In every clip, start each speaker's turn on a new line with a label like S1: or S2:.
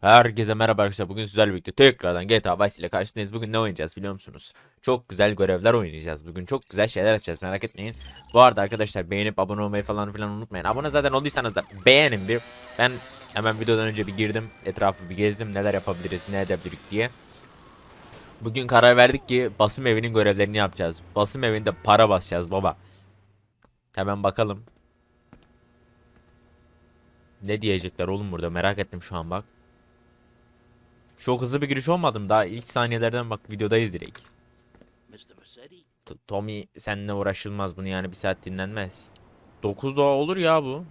S1: Herkese merhaba arkadaşlar. Bugün sizlerle birlikte tekrardan GTA Vice ile karşınızdayız. Bugün ne oynayacağız biliyor musunuz? Çok güzel görevler oynayacağız. Bugün çok güzel şeyler yapacağız. Merak etmeyin. Bu arada arkadaşlar beğenip abone olmayı falan filan unutmayın. Abone zaten olduysanız da beğenin bir. Ben hemen videodan önce bir girdim. Etrafı bir gezdim. Neler yapabiliriz, ne edebiliriz diye. Bugün karar verdik ki basım evinin görevlerini yapacağız. Basım evinde para basacağız baba. Hemen bakalım. Ne diyecekler oğlum burada merak ettim şu an bak. Çok hızlı bir giriş olmadım daha ilk saniyelerden bak videodayız direkt. T- Tommy seninle uğraşılmaz bunu yani bir saat dinlenmez. 9 doğa olur ya bu.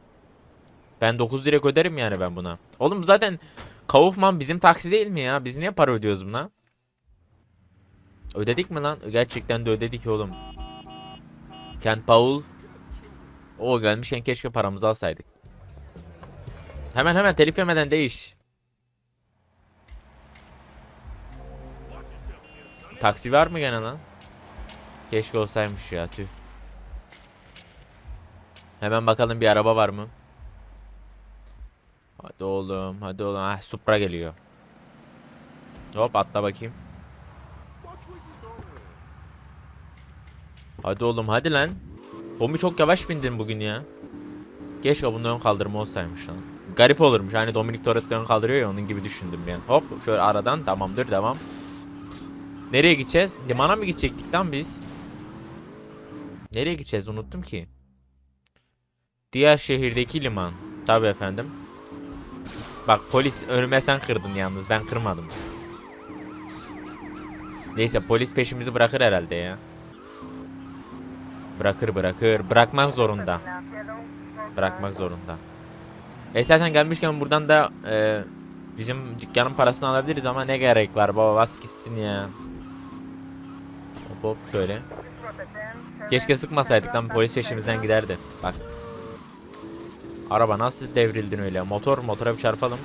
S1: Ben 9 direkt öderim yani ben buna. Oğlum zaten Kaufman bizim taksi değil mi ya? Biz niye para ödüyoruz buna? Ödedik mi lan? Gerçekten de ödedik oğlum. Kent Paul. O gelmişken keşke paramızı alsaydık. Hemen hemen telif yemeden değiş. Taksi var mı gene lan? Keşke olsaymış ya tüh. Hemen bakalım bir araba var mı? Hadi oğlum hadi oğlum. Ah Supra geliyor. Hop atla bakayım. Hadi oğlum hadi lan. Tommy çok yavaş bindin bugün ya. Keşke bunda ön kaldırma olsaymış lan. Garip olurmuş. Hani Dominic Toretto ön kaldırıyor ya onun gibi düşündüm ben. Hop şöyle aradan tamamdır devam. Nereye gideceğiz? Limana mı gidecektik lan biz? Nereye gideceğiz unuttum ki. Diğer şehirdeki liman. Tabii efendim. Bak polis önüme sen kırdın yalnız ben kırmadım. Neyse polis peşimizi bırakır herhalde ya. Bırakır bırakır. Bırakmak zorunda. Bırakmak zorunda. E zaten gelmişken buradan da e, bizim dükkanın parasını alabiliriz ama ne gerek var baba bas gitsin ya. Hop şöyle. Keşke sıkmasaydık lan polis peşimizden giderdi. Bak. Araba nasıl devrildin öyle? Motor motora bir çarpalım.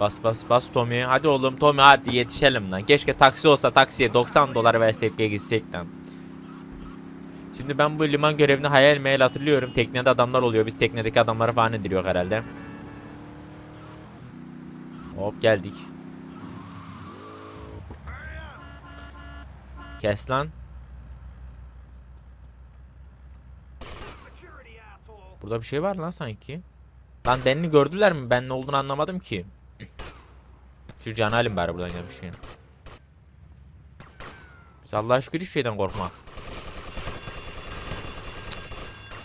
S1: Bas bas bas Tommy. Hadi oğlum Tommy hadi yetişelim lan. Keşke taksi olsa taksiye 90 dolar versek ve gitsek lan. Şimdi ben bu liman görevini hayal meyal hatırlıyorum. Teknede adamlar oluyor. Biz teknedeki adamları falan indiriyor herhalde. Hop geldik. Kes lan. Burada bir şey var lan sanki. Lan beni gördüler mi? Ben ne olduğunu anlamadım ki. Şu can halim bari buradan gelmiş yani. Biz Allah'a şükür hiçbir şeyden korkmak.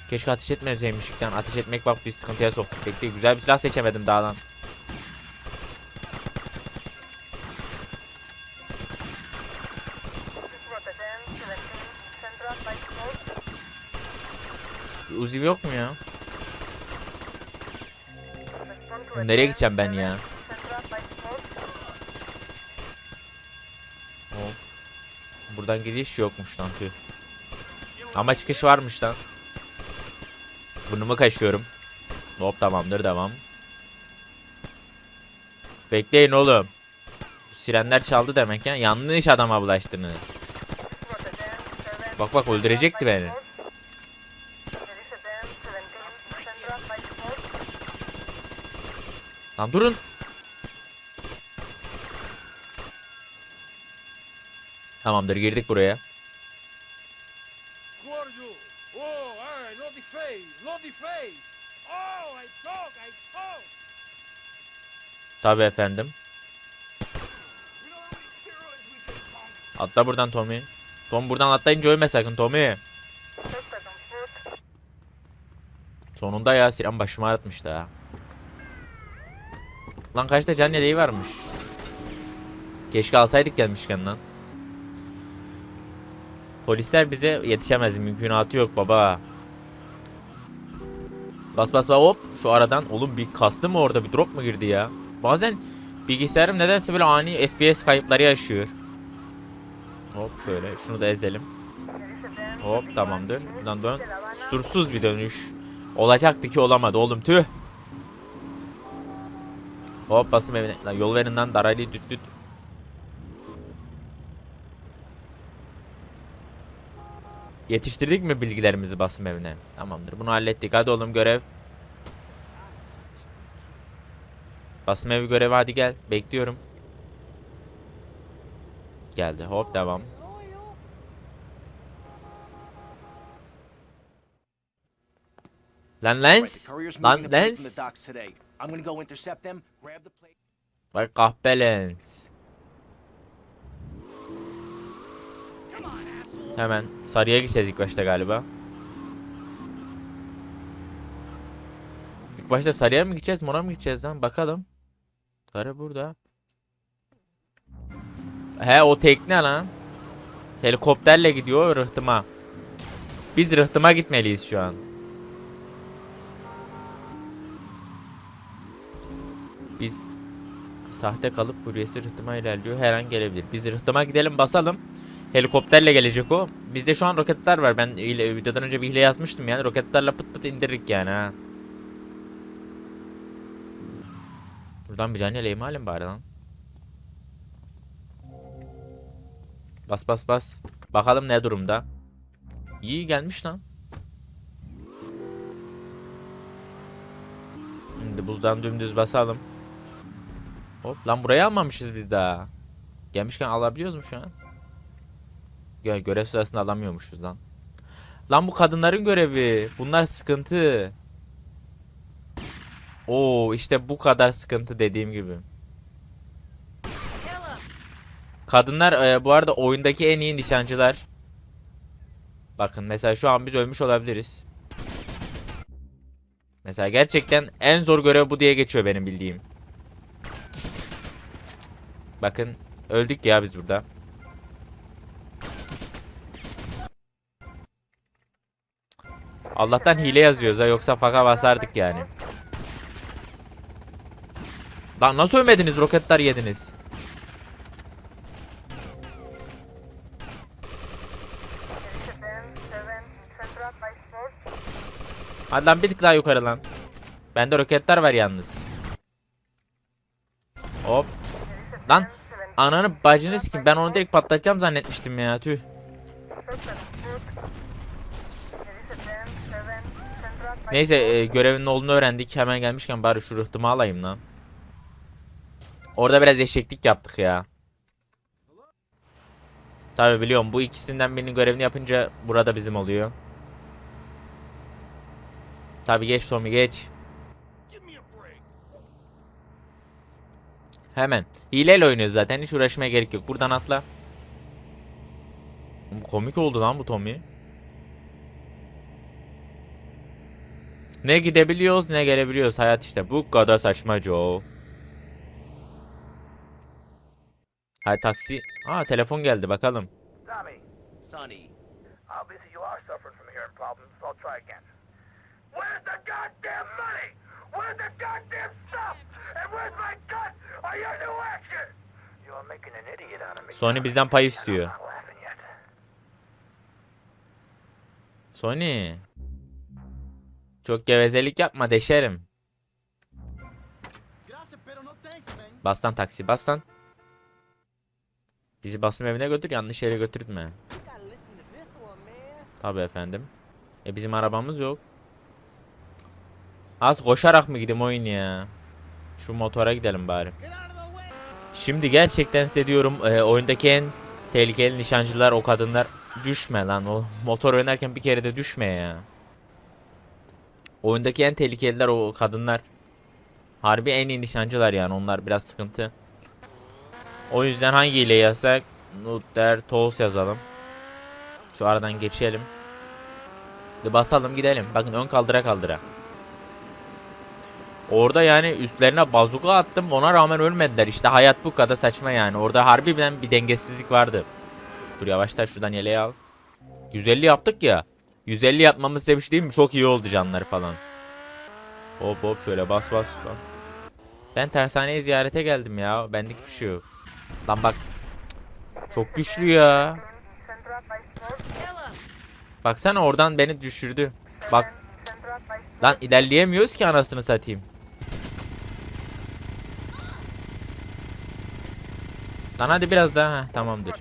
S1: Keşke ateş etmeseymiştik lan. Ateş etmek bak bir sıkıntıya soktuk. Bekle güzel bir silah seçemedim daha lan. Uzi yok mu ya? Nereye gideceğim ben ya? Hop. Buradan gidiş yokmuş lan tüh. Ama çıkış varmış lan. Burnumu kaşıyorum. Hop tamamdır devam. Bekleyin oğlum. Sirenler çaldı demek ya. Yanlış adama bulaştınız. Bak bak öldürecekti beni. Lan durun. Tamamdır girdik buraya.
S2: Oh. Oh.
S1: Tabi efendim. Atla buradan Tommy. Tom buradan atlayınca ölme sakın Tommy. Sonunda ya siren başımı ağrıtmıştı ha. Lan kaçta can yeleği varmış. Keşke alsaydık gelmişken lan. Polisler bize yetişemez mümkünatı yok baba. Bas bas bas hop şu aradan oğlum bir kastı mı orada bir drop mu girdi ya? Bazen bilgisayarım nedense böyle ani FPS kayıpları yaşıyor. Hop şöyle şunu da ezelim. Hop tamamdır. Buradan dön. Kusursuz bir dönüş. Olacaktı ki olamadı oğlum tüh. Hop basım evine. Lan yol verin lan daraylı düt düt. Yetiştirdik mi bilgilerimizi basım evine? Tamamdır. Bunu hallettik. Hadi oğlum görev. Basım evi görevi hadi gel. Bekliyorum. Geldi. Hop devam. Lan Lens. Lan Lens.
S3: I'm gonna go intercept them.
S1: Vay kahpe Lens. Hemen sarıya gideceğiz ilk başta galiba. İlk başta sarıya mı gideceğiz, mora mı gideceğiz lan? Bakalım. Sarı burada. He o tekne lan. Helikopterle gidiyor rıhtıma. Biz rıhtıma gitmeliyiz şu an. Biz sahte kalıp kuryesi rıhtıma ilerliyor. Her an gelebilir. Biz rıhtıma gidelim basalım. Helikopterle gelecek o. Bizde şu an roketler var. Ben videodan önce bir hile yazmıştım yani. Roketlerle pıt pıt indiririk yani ha. Buradan bir canlı eleyim halim bari lan. Bas bas bas. Bakalım ne durumda. İyi gelmiş lan. Şimdi buzdan dümdüz basalım. Hop lan burayı almamışız biz daha. Gelmişken alabiliyoruz mu şu an? Gö görev sırasında alamıyormuşuz lan. Lan bu kadınların görevi. Bunlar sıkıntı. Oo işte bu kadar sıkıntı dediğim gibi. Kadınlar e, bu arada oyundaki en iyi nişancılar. Bakın mesela şu an biz ölmüş olabiliriz. Mesela gerçekten en zor görev bu diye geçiyor benim bildiğim. Bakın öldük ya biz burada. Allah'tan hile yazıyoruz ha yoksa faka basardık yani. Lan nasıl ölmediniz roketler yediniz? Hadi lan bir tık daha yukarı lan. Bende roketler var yalnız. Hop. Lan ananı bacını sikim. Ben onu direkt patlatacağım zannetmiştim ya. Tüh. Neyse e, görevin ne olduğunu öğrendik. Hemen gelmişken bari şu rıhtımı alayım lan. Orada biraz eşeklik yaptık ya. Tabi biliyorum bu ikisinden birinin görevini yapınca burada bizim oluyor. Tabi geç Tommy geç.
S2: Give me a break.
S1: Hemen. Hileyle oynuyoruz zaten. Hiç uğraşmaya gerek yok. Buradan atla. Komik oldu lan bu Tommy. Ne gidebiliyoruz ne gelebiliyoruz. Hayat işte bu kadar saçma Joe. Hay taksi. Aa telefon geldi bakalım.
S2: Tommy,
S3: Sonny,
S2: obviously you are suffering from hearing problems, I'll try again. Where's the goddamn money? Where's the goddamn stuff? And where's my gun? Are you new action? You're making an idiot out of me.
S1: Sony bizden pay istiyor. Sony. Çok gevezelik yapma deşerim. Bas lan taksi bas lan. Bizi basım evine götür yanlış yere götürtme. Tabii efendim. E bizim arabamız yok. Az koşarak mı gideyim oyun ya? Şu motora gidelim bari. Şimdi gerçekten size diyorum e, oyundaki en tehlikeli nişancılar o kadınlar düşme lan o motor oynarken bir kere de düşme ya. Oyundaki en tehlikeliler o kadınlar. Harbi en iyi nişancılar yani onlar biraz sıkıntı. O yüzden hangiyle yazsak Luther Tools yazalım. Şu aradan geçelim. Bir basalım gidelim. Bakın ön kaldıra kaldıra. Orada yani üstlerine bazuka attım ona rağmen ölmediler. İşte hayat bu kadar saçma yani. Orada harbiden bir dengesizlik vardı. Dur yavaştan şuradan yeleği al. 150 yaptık ya. 150 yapmamız sevinç değil mi? Çok iyi oldu canları falan. Hop hop şöyle bas bas. bas. Ben tersaneye ziyarete geldim ya. Benlik bir şey yok. Lan bak. Çok güçlü ya. Baksana oradan beni düşürdü. Bak. Lan ilerleyemiyoruz ki anasını satayım. Lan hadi biraz daha. Heh, tamamdır.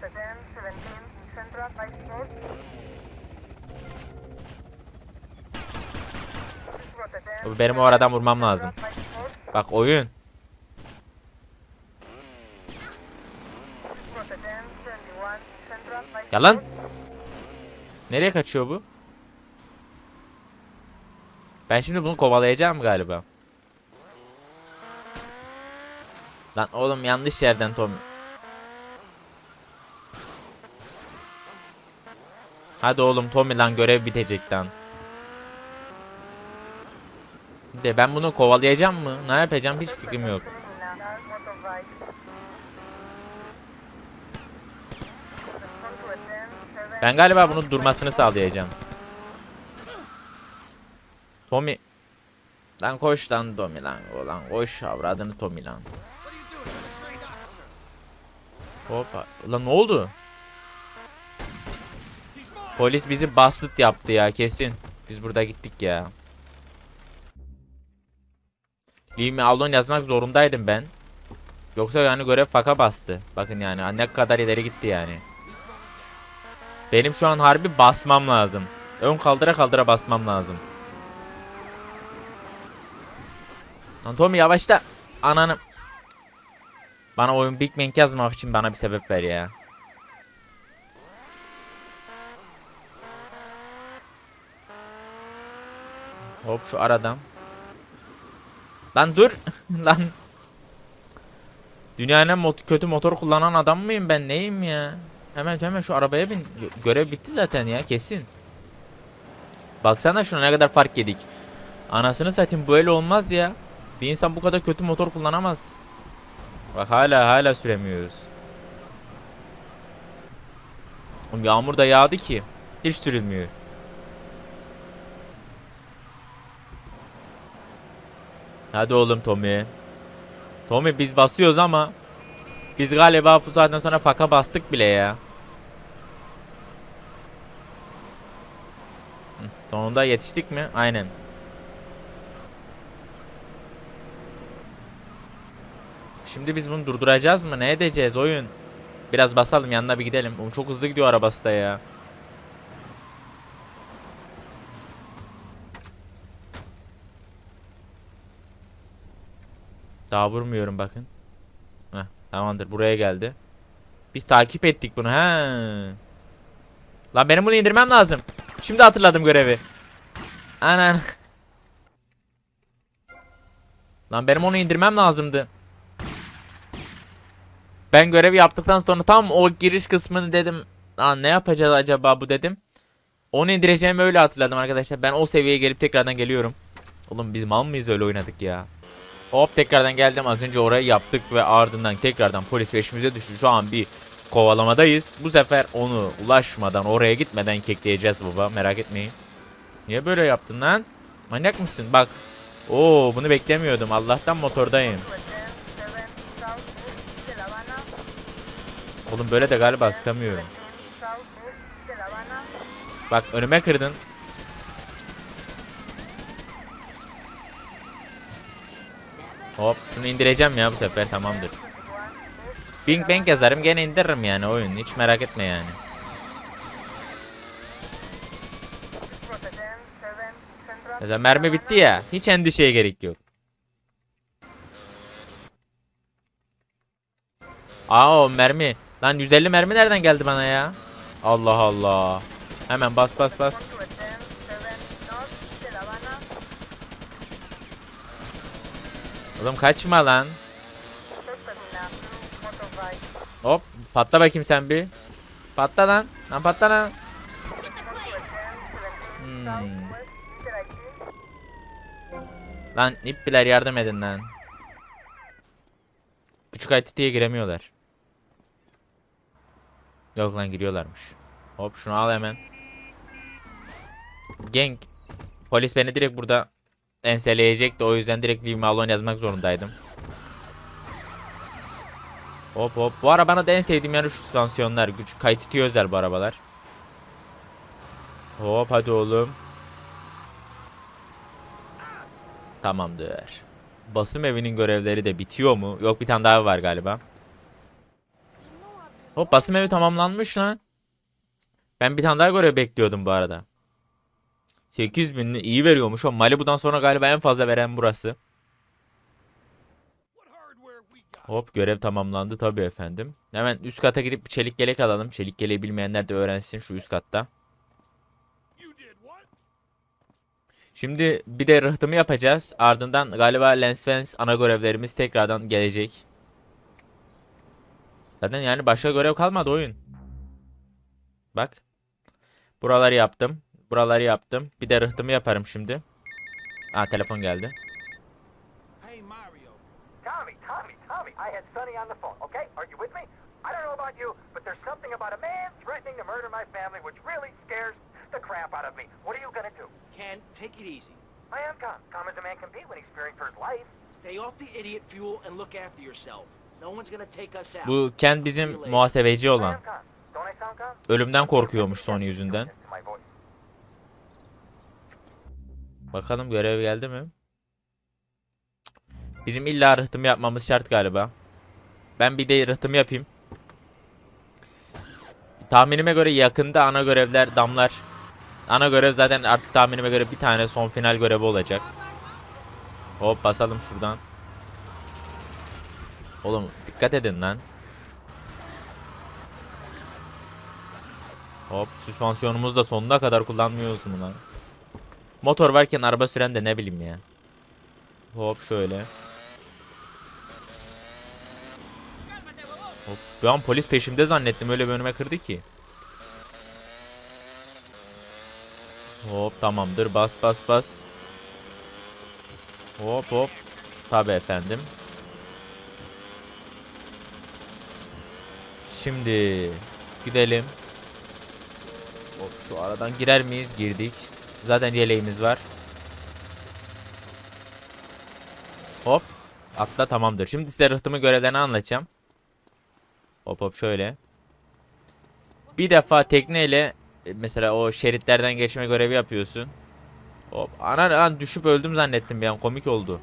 S1: Benim o aradan vurmam lazım. Bak oyun. Yalan. Nereye kaçıyor bu? Ben şimdi bunu kovalayacağım galiba. Lan oğlum yanlış yerden Tom. Hadi oğlum Tommy lan görev bitecek lan. De ben bunu kovalayacağım mı? Ne yapacağım hiç fikrim yok. Ben galiba bunu durmasını sağlayacağım. Tommy. Lan koş lan Tommy lan. Lan koş avradını Tommy lan. Hoppa. Lan ne oldu? Polis bizi bastıt yaptı ya kesin. Biz burada gittik ya. Leave me alone yazmak zorundaydım ben. Yoksa yani görev faka bastı. Bakın yani ne kadar ileri gitti yani. Benim şu an harbi basmam lazım. Ön kaldıra kaldıra basmam lazım. Lan Tommy yavaşla. Ananı. Bana oyun Big Bang yazmak için bana bir sebep ver ya. Hop şu aradan. Lan dur. Lan. Dünyanın mot- kötü motor kullanan adam mıyım ben neyim ya? Hemen hemen şu arabaya bin. Gö- Görev bitti zaten ya kesin. Baksana şuna ne kadar fark yedik. Anasını satayım böyle olmaz ya. Bir insan bu kadar kötü motor kullanamaz. Bak hala hala süremiyoruz. Oğlum yağmur da yağdı ki. Hiç sürülmüyor. Hadi oğlum Tommy. Tommy biz basıyoruz ama biz galiba bu saatten sonra faka bastık bile ya. Sonunda yetiştik mi? Aynen. Şimdi biz bunu durduracağız mı? Ne edeceğiz oyun? Biraz basalım yanına bir gidelim. Çok hızlı gidiyor arabası da ya. Daha vurmuyorum bakın. Heh, tamamdır buraya geldi. Biz takip ettik bunu ha. Lan benim bunu indirmem lazım. Şimdi hatırladım görevi. Anan. Lan benim onu indirmem lazımdı. Ben görevi yaptıktan sonra tam o giriş kısmını dedim. Lan ne yapacağız acaba bu dedim. Onu indireceğimi öyle hatırladım arkadaşlar. Ben o seviyeye gelip tekrardan geliyorum. Oğlum biz mal mıyız öyle oynadık ya. Hop tekrardan geldim. Az önce orayı yaptık ve ardından tekrardan polis peşimize düştü. Şu an bir kovalamadayız. Bu sefer onu ulaşmadan oraya gitmeden kekleyeceğiz baba. Merak etmeyin. Niye böyle yaptın lan? Manyak mısın? Bak. Oo bunu beklemiyordum. Allah'tan motordayım. Oğlum böyle de galiba sıkamıyorum. Bak önüme kırdın. Hop şunu indireceğim ya bu sefer tamamdır. Bing bang yazarım gene indiririm yani oyun hiç merak etme yani. Mesela mermi bitti ya hiç endişeye gerek yok. Aa o mermi. Lan 150 mermi nereden geldi bana ya? Allah Allah. Hemen bas bas bas. Oğlum kaçma lan. Hop patla bakayım sen bir. Patla lan. Lan patla lan. Hmm. Lan ippiler yardım edin lan. Küçük ITT'ye giremiyorlar. Yok lan giriyorlarmış. Hop şunu al hemen. Gang. Polis beni direkt burada enseleyecekti. O yüzden direkt Leave Me Alone yazmak zorundaydım. Hop hop. Bu arabanın da en sevdiğim yanı şu süspansiyonlar. Güç kayıtitiyor özel bu arabalar. Hop hadi oğlum. Tamamdır. Basım evinin görevleri de bitiyor mu? Yok bir tane daha var galiba. Hop basım evi tamamlanmış lan. Ben bir tane daha görev bekliyordum bu arada. 8000 iyi veriyormuş o Malibu'dan sonra galiba en fazla veren burası. Hop görev tamamlandı tabii efendim. Hemen üst kata gidip bir çelik yelek alalım. Çelik yeleği bilmeyenler de öğrensin şu üst katta. Şimdi bir de rıhtımı yapacağız. Ardından galiba Lens ana görevlerimiz tekrardan gelecek. Zaten yani başka görev kalmadı oyun. Bak. Buraları yaptım. Buraları yaptım. Bir de rıhtımı yaparım şimdi. Aa telefon geldi.
S3: Hey, Mario.
S2: Tommy, Tommy, Tommy, I had Sonny on the phone, okay? Are you with me? I don't know about you, but there's something about a man threatening to murder my family which really scares the crap out of me. What are you gonna do?
S3: Ken, take it easy.
S2: I am calm. Calm as a man can be when he's fearing for his life.
S3: Stay off the idiot fuel and look after yourself. No one's gonna take us out.
S1: Bu Ken bizim muhasebeci olan. Ölümden korkuyormuş Sony yüzünden. Bakalım görev geldi mi? Bizim illa rıhtımı yapmamız şart galiba. Ben bir de rıhtımı yapayım. Tahminime göre yakında ana görevler damlar. Ana görev zaten artık tahminime göre bir tane son final görevi olacak. Hop basalım şuradan. Oğlum dikkat edin lan. Hop süspansiyonumuzu da sonuna kadar kullanmıyoruz mu lan? Motor varken araba süren de ne bileyim ya. Hop şöyle. Hop. An polis peşimde zannettim öyle bir önüme kırdı ki. Hop tamamdır bas bas bas. Hop hop. Tabi efendim. Şimdi gidelim. Hop şu aradan girer miyiz? Girdik. Zaten yeleğimiz var. Hop. Atla tamamdır. Şimdi size rıhtımı görevlerini anlatacağım. Hop hop şöyle. Bir defa tekneyle e, mesela o şeritlerden geçme görevi yapıyorsun. Hop. Ana lan düşüp öldüm zannettim bir an komik oldu.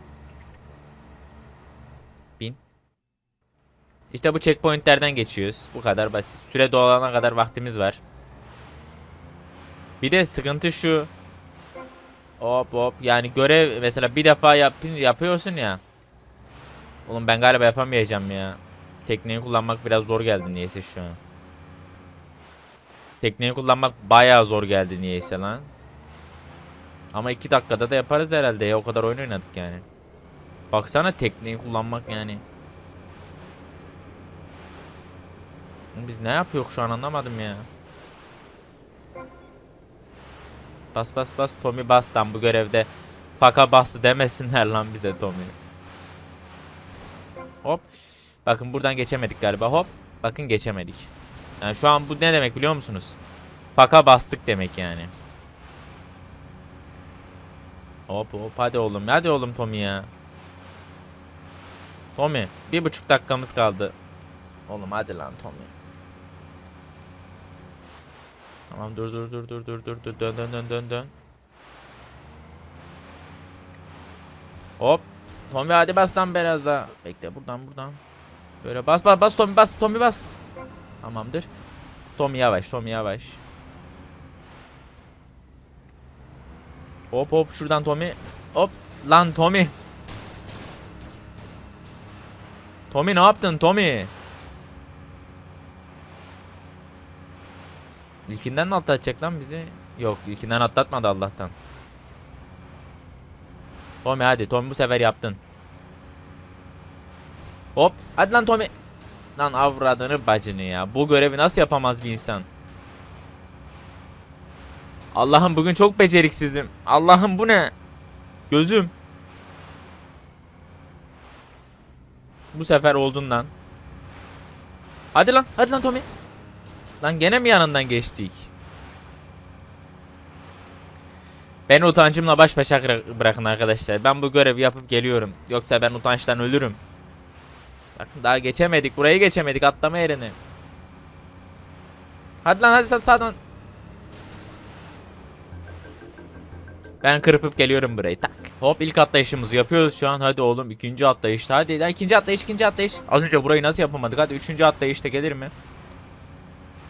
S1: Bin. İşte bu checkpointlerden geçiyoruz. Bu kadar basit. Süre dolana kadar vaktimiz var. Bir de sıkıntı şu. Hop hop yani görev mesela bir defa yap yapıyorsun ya. Oğlum ben galiba yapamayacağım ya. Tekneyi kullanmak biraz zor geldi niyeyse şu an. Tekneyi kullanmak bayağı zor geldi niyeyse lan. Ama iki dakikada da yaparız herhalde ya o kadar oyun oynadık yani. Baksana tekneyi kullanmak yani. Biz ne yapıyoruz şu an anlamadım ya. Bas bas bas Tommy bas lan bu görevde. Faka bastı demesinler lan bize Tommy. Hop. Bakın buradan geçemedik galiba. Hop. Bakın geçemedik. Yani şu an bu ne demek biliyor musunuz? Faka bastık demek yani. Hop hop hadi oğlum hadi oğlum Tommy ya. Tommy bir buçuk dakikamız kaldı. Oğlum hadi lan Tommy. Tamam dur dur dur dur dur dur dur dön dön dön dön dön. Hop. Tommy hadi bas lan biraz daha. Bekle buradan buradan. Böyle bas bas bas Tommy bas Tommy bas. Tamamdır. Tommy yavaş Tommy yavaş. Hop hop şuradan Tommy. Hop lan Tommy. Tommy ne yaptın Tommy? İlkinden mi atlatacak lan bizi? Yok ilkinden atlatmadı Allah'tan. Tommy hadi Tommy bu sefer yaptın. Hop hadi lan Tommy. Lan avradını bacını ya. Bu görevi nasıl yapamaz bir insan? Allah'ım bugün çok beceriksizim. Allah'ım bu ne? Gözüm. Bu sefer oldun lan. Hadi lan, hadi lan Tommy. Lan gene mi yanından geçtik? Beni utancımla baş başa bıra- bırakın arkadaşlar. Ben bu görevi yapıp geliyorum. Yoksa ben utançtan ölürüm. Bakın daha geçemedik. Burayı geçemedik. Atlama yerini. Hadi lan hadi sağdan. Ben kırpıp geliyorum burayı. Tak. Hop ilk atlayışımızı yapıyoruz şu an. Hadi oğlum ikinci atlayışta. Hadi lan ikinci atlayış ikinci atlayış. Az önce burayı nasıl yapamadık? Hadi üçüncü atlayışta gelir mi?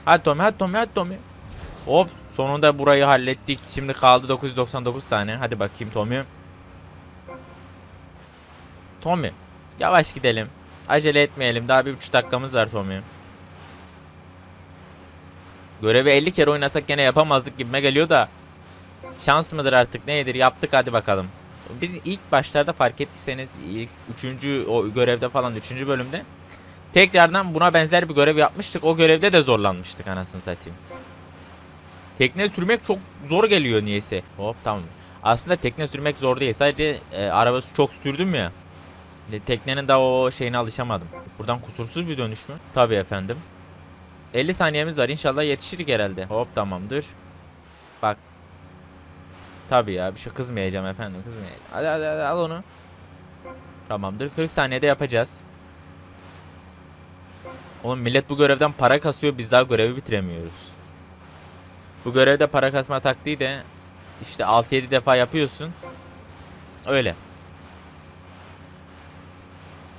S1: Hadi Tommy hadi Tommy hadi Tommy. Hop sonunda burayı hallettik. Şimdi kaldı 999 tane. Hadi bakayım Tommy. Tommy. Yavaş gidelim. Acele etmeyelim. Daha bir buçuk dakikamız var Tommy. Görevi 50 kere oynasak gene yapamazdık gibime geliyor da. Şans mıdır artık nedir yaptık hadi bakalım. Biz ilk başlarda fark ettiyseniz ilk 3. o görevde falan 3. bölümde tekrardan buna benzer bir görev yapmıştık. O görevde de zorlanmıştık anasını satayım. Tekne sürmek çok zor geliyor niyeyse. Hop tamam. Aslında tekne sürmek zor değil. Sadece e, arabası çok sürdüm ya. E, teknenin daha o şeyine alışamadım. Buradan kusursuz bir dönüş mü? Tabii efendim. 50 saniyemiz var. İnşallah yetişirik herhalde. Hop tamamdır. Bak. Tabii ya bir şey kızmayacağım efendim kızmayacağım. Hadi hadi, hadi al onu. Tamamdır. 40 saniyede yapacağız. Oğlum millet bu görevden para kasıyor. Biz daha görevi bitiremiyoruz. Bu görevde para kasma taktiği de işte 6-7 defa yapıyorsun. Öyle.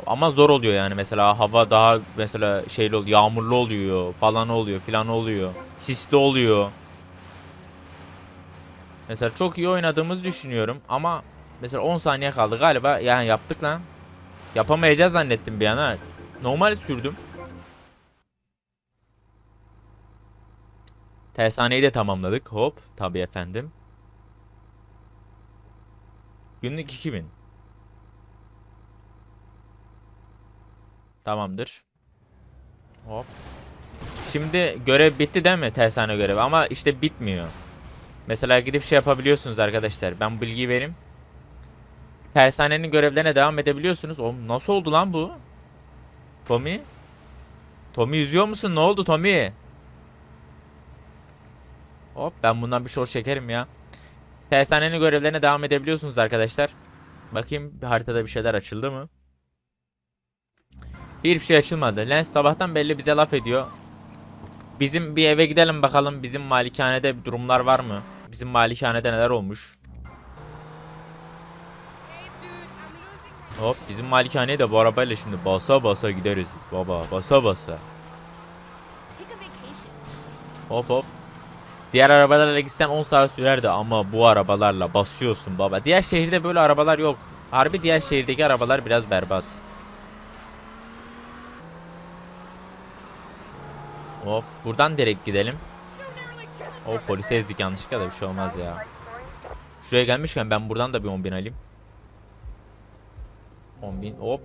S1: Ama zor oluyor yani mesela hava daha mesela şeyli oluyor, yağmurlu oluyor, falan oluyor, filan oluyor. Sisli oluyor. Mesela çok iyi oynadığımızı düşünüyorum ama mesela 10 saniye kaldı galiba yani yaptık lan. Yapamayacağız zannettim bir an ha. Normal sürdüm. Tersaneyi de tamamladık. Hop. Tabii efendim. Günlük 2000. Tamamdır. Hop. Şimdi görev bitti değil mi? Tersane görevi ama işte bitmiyor. Mesela gidip şey yapabiliyorsunuz arkadaşlar. Ben bu bilgiyi vereyim. Tersanenin görevlerine devam edebiliyorsunuz. Oğlum nasıl oldu lan bu? Tommy? Tommy yüzüyor musun? Ne oldu Tommy? Hop ben bundan bir şort çekerim ya. Tersanenin görevlerine devam edebiliyorsunuz arkadaşlar. Bakayım haritada bir şeyler açıldı mı? Hiçbir şey açılmadı. Lens sabahtan belli bize laf ediyor. Bizim bir eve gidelim bakalım bizim malikanede durumlar var mı? Bizim malikanede neler olmuş? Hop bizim malikaneye de bu arabayla şimdi basa basa gideriz baba basa basa. Hop hop. Diğer arabalarla gitsen 10 saat sürerdi ama bu arabalarla basıyorsun baba. Diğer şehirde böyle arabalar yok. Harbi diğer şehirdeki arabalar biraz berbat. Hop buradan direkt gidelim. O polise ezdik yanlışlıkla da bir şey olmaz ya. Şuraya gelmişken ben buradan da bir 10 bin alayım. 10 bin hop.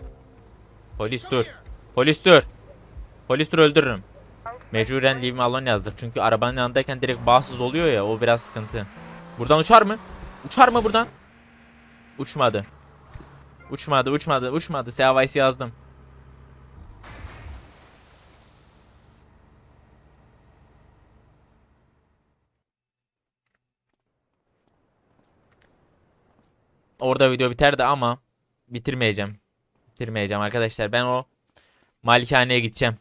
S1: Polis dur. Polis dur. Polis dur öldürürüm. Mecburen leave me alone yazdık. Çünkü arabanın yanındayken direkt bağımsız oluyor ya o biraz sıkıntı. Buradan uçar mı? Uçar mı buradan? Uçmadı. Uçmadı uçmadı uçmadı. Sehavaysi yazdım. Orada video biterdi ama bitirmeyeceğim. Bitirmeyeceğim arkadaşlar. Ben o malikaneye gideceğim.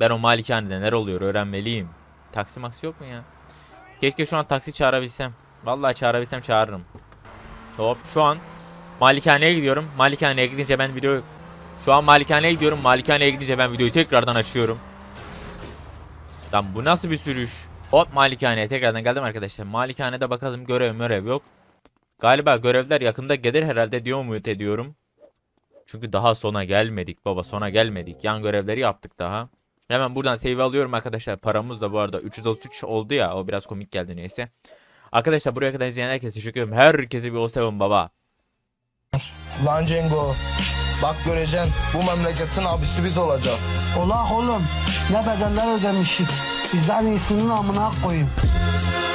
S1: Ben o malikanede neler oluyor öğrenmeliyim. Taksi maksi yok mu ya? Keşke şu an taksi çağırabilsem. Vallahi çağırabilsem çağırırım. Hop şu an malikaneye gidiyorum. Malikaneye gidince ben video şu an malikaneye gidiyorum. Malikaneye gidince ben videoyu tekrardan açıyorum. Lan bu nasıl bir sürüş? Hop malikaneye tekrardan geldim arkadaşlar. Malikanede bakalım görev mörev yok. Galiba görevler yakında gelir herhalde diyor umut ediyorum. Çünkü daha sona gelmedik baba sona gelmedik. Yan görevleri yaptık daha. Hemen buradan save alıyorum arkadaşlar. Paramız da bu arada 333 oldu ya. O biraz komik geldi neyse. Arkadaşlar buraya kadar izleyen herkese teşekkür ederim. Herkese bir o sevin baba.
S4: Lan Cengo. Bak göreceksin bu memleketin abisi biz olacağız.
S5: Ola oğlum ne bedeller ödemişik. Bizden iyisinin amına koyayım.